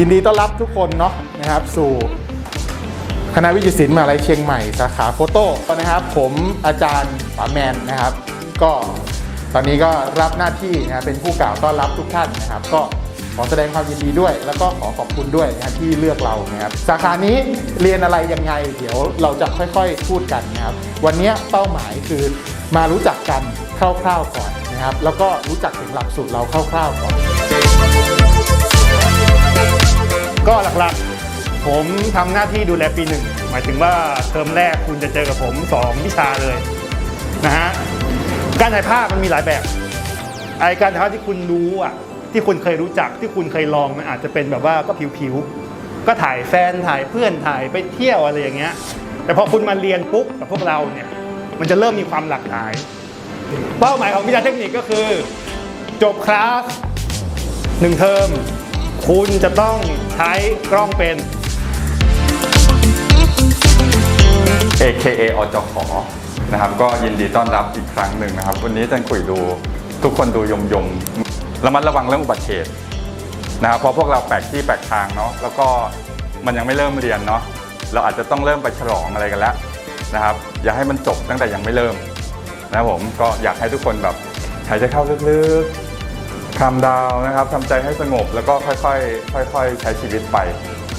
ยินดีต้อนรับทุกคนเนาะนะครับ สู่คณะวิจิตรศิลป์มหาลัยเชียงใหม่สาขาโฟโต้นะครับ ผมอาจารย์ป๋าแมนนะครับ ก็ตอนนี้ก็รับหน้าที่นะครับเป็นผู้กล่าวต้อนรับทุกท่านนะครับ ก็ขอแสดงความยินดีด้วย แล้วก็ขอขอบคุณด้วยนะครับที่เลือกเรานะครับสาขานี้เรียนอะไรยังไง เดี๋ยวเราจะค่อยๆพูดกันนะครับ วันนี้เป้าหมายคือมารู้จักกันคร่าวๆก่อนนะครับ แล้วก็รู้จักถึงหลักสูตรเราคร่าวๆก่อน ก็หลักๆ ผมทำหน้าที่ดูแลปีหนึ่งหมายถึงว่าเทอมแรกคุณจะเจอกับผม 2 วิชาเลยนะฮะการถ่ายภาพมันมีหลายแบบไอการถ่ายภาพที่คุณรู้อะที่คุณเคยรู้จักที่คุณเคยลองมันอาจจะเป็นแบบว่าก็ผิวๆก็ถ่ายแฟนถ่ายเพื่อนถ่ายไปเที่ยวอะไรอย่างเงี้ยแต่พอคุณมาเรียนปุ๊บกับพวกเราเนี่ยมันจะเริ่มมีความหลากหลาย เป้าหมายของวิชาเทคนิคก็คือ จบคลาสหนึ่งเทอม คุณจะต้องใช้กล้องเป็น AKA อจขอนะครับ ก็ยินดีต้อนรับอีกครั้งหนึ่งนะครับ วันนี้อาจันคุยดูทุกคนดูยมยมระมัดระวังเรื่องอุบัติเหตุนะครับเพราะพวกเราแปลกที่แปลกทางเนาะแล้วก็มันยังไม่เริ่มเรียนเนาะเราอาจจะต้องเริ่มไปฉลองอะไรกันแล้วนะครับ อย่าให้มันจบตั้งแต่ยังไม่เริ่มนะครับผมก็อยากให้ทุกคนแบบหายใจเข้าลึกๆ คำดาวนะครับทำใจให้สงบแล้วก็ค่อยๆค่อย ๆ ใช้ชีวิตไป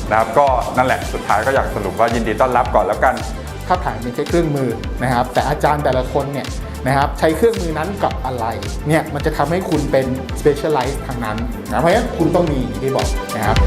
นะครับก็นั่นแหละสุดท้ายก็อยากสรุปว่ายินดีต้อนรับก่อนแล้วกันภาพถ่ายเป็นแค่เครื่องมือนะครับ แต่อาจารย์แต่ละคนเนี่ยนะครับใช้เครื่องมือนั้นกับอะไรเนี่ยมันจะทำให้คุณเป็น specialize ทางนั้นนะเพราะฉะนั้นคุณต้องมีที่บอกนะครับ